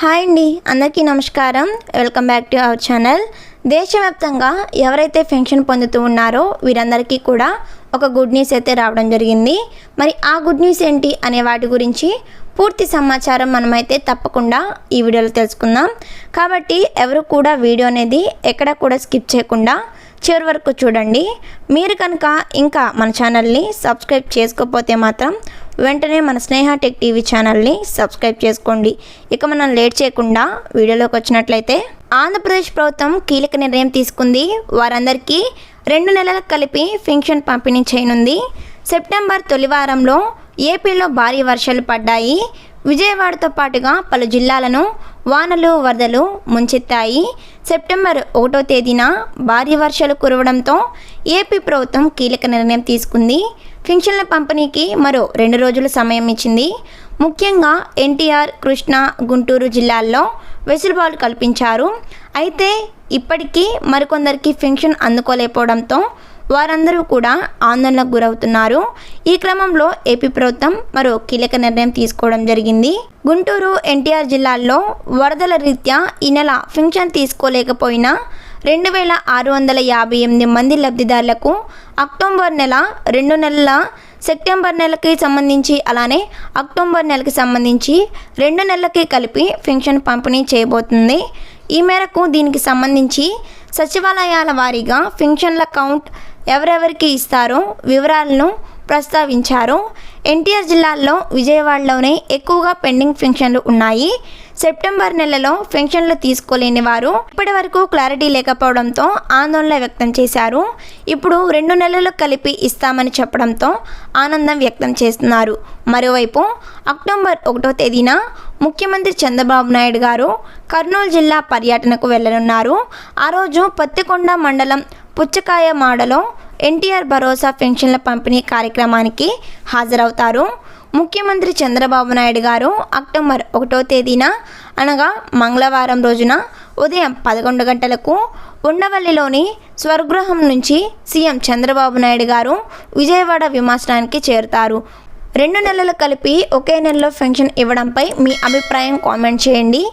Hi అండి అందరికీ నమస్కారం. Welcome back to our channel. దేశవ్యాప్తంగా ఎవరైతే పెన్షన్ పొందుతూ ఉన్నారో వీరందరికీ కూడా ఒక గుడ్ న్యూస్ అయితే రావడం జరిగింది. మరి ఆ గుడ్ న్యూస్ ఏంటి అనే వాటి గురించి పూర్తి సమాచారం మనమైతే తప్పకుండా ఈ వీడియోలో తెలుసుకుందాం. కాబట్టి ఎవరు కూడా వీడియో అనేది ఎక్కడ కూడా స్కిప్ చేయకుండా చివరి వరకు చూడండి. మీరు కనుక ఇంకా మన ఛానల్ని సబ్స్క్రైబ్ చేసుకోకపోతే మాత్రం వెంటనే మన స్నేహ టెక్ టీవీ ఛానల్ని సబ్స్క్రైబ్ చేసుకోండి. ఇక మనం లేట్ చేయకుండా వీడియోలోకి వచ్చినట్లయితే ఆంధ్రప్రదేశ్ ప్రభుత్వం కీలక నిర్ణయం తీసుకుంది. వారందరికీ రెండు నెలలకు కలిపి పెన్షన్ పంపిణీ చేయనుంది. సెప్టెంబర్ తొలి వారంలో ఏపీలో భారీ వర్షాలు పడ్డాయి. విజయవాడతో పాటుగా పలు జిల్లాలను వానలు వరదలు ముంచెత్తాయి. సెప్టెంబర్ ఒకటో తేదీన భారీ వర్షాలు కురవడంతో ఏపీ ప్రభుత్వం కీలక నిర్ణయం తీసుకుంది. పింఛన్ల పంపిణీకి మరో రెండు రోజుల సమయం ఇచ్చింది. ముఖ్యంగా ఎన్టీఆర్ కృష్ణా గుంటూరు జిల్లాల్లో వెసులుబాటు కల్పించారు. అయితే ఇప్పటికీ మరికొందరికి పెన్షన్ అందుకోలేకపోవడంతో వారందరూ కూడా ఆందోళనకు గురవుతున్నారు. ఈ క్రమంలో ఏపీ ప్రభుత్వం మరో కీలక నిర్ణయం తీసుకోవడం జరిగింది. గుంటూరు ఎన్టీఆర్ జిల్లాల్లో వరదల రీత్యా ఈ నెల పింఛన్ తీసుకోలేకపోయినా రెండు వేల ఆరు వందల యాభై ఎనిమిది మంది లబ్ధిదారులకు అక్టోబర్ నెల రెండు నెలల సెప్టెంబర్ నెలకి సంబంధించి అలానే అక్టోబర్ నెలకి సంబంధించి రెండు నెలలకి కలిపి పెన్షన్ పంపిణీ చేయబోతుంది. ఈ మేరకు దీనికి సంబంధించి సచివాలయాల వారీగా పెన్షన్ల కౌంట్ ఎవరెవరికి ఇస్తారో వివరాలను ప్రస్తావించారు. ఎన్టీఆర్ జిల్లాలో విజయవాడలోనే ఎక్కువగా పెండింగ్ పెన్షన్లు ఉన్నాయి. సెప్టెంబర్ నెలలో పెన్షన్లు తీసుకోలేని వారు ఇప్పటి వరకు క్లారిటీ లేకపోవడంతో ఆందోళన వ్యక్తం చేశారు. ఇప్పుడు రెండు నెలలు కలిపి ఇస్తామని చెప్పడంతో ఆనందం వ్యక్తం చేస్తున్నారు. మరోవైపు అక్టోబర్ ఒకటో తేదీన ముఖ్యమంత్రి చంద్రబాబు నాయుడు గారు కర్నూలు జిల్లా పర్యటనకు వెళ్ళనున్నారు. ఆ రోజు పత్తికొండ మండలం పుచ్చకాయ మాడలో ఎన్టీఆర్ భరోసా పెన్షన్ల పంపిణీ కార్యక్రమానికి హాజరవుతారు. ముఖ్యమంత్రి చంద్రబాబు నాయుడు గారు అక్టోబర్ ఒకటో తేదీన అనగా మంగళవారం రోజున ఉదయం పదకొండు గంటలకు ఉండవల్లిలోని స్వర్గృహం నుంచి సీఎం చంద్రబాబు నాయుడు గారు విజయవాడ విమానానికి చేరుతారు. రెండు నెలలు కలిపి ఒకే నెలలో పెన్షన్ ఇవ్వడంపై మీ అభిప్రాయం కామెంట్ చేయండి.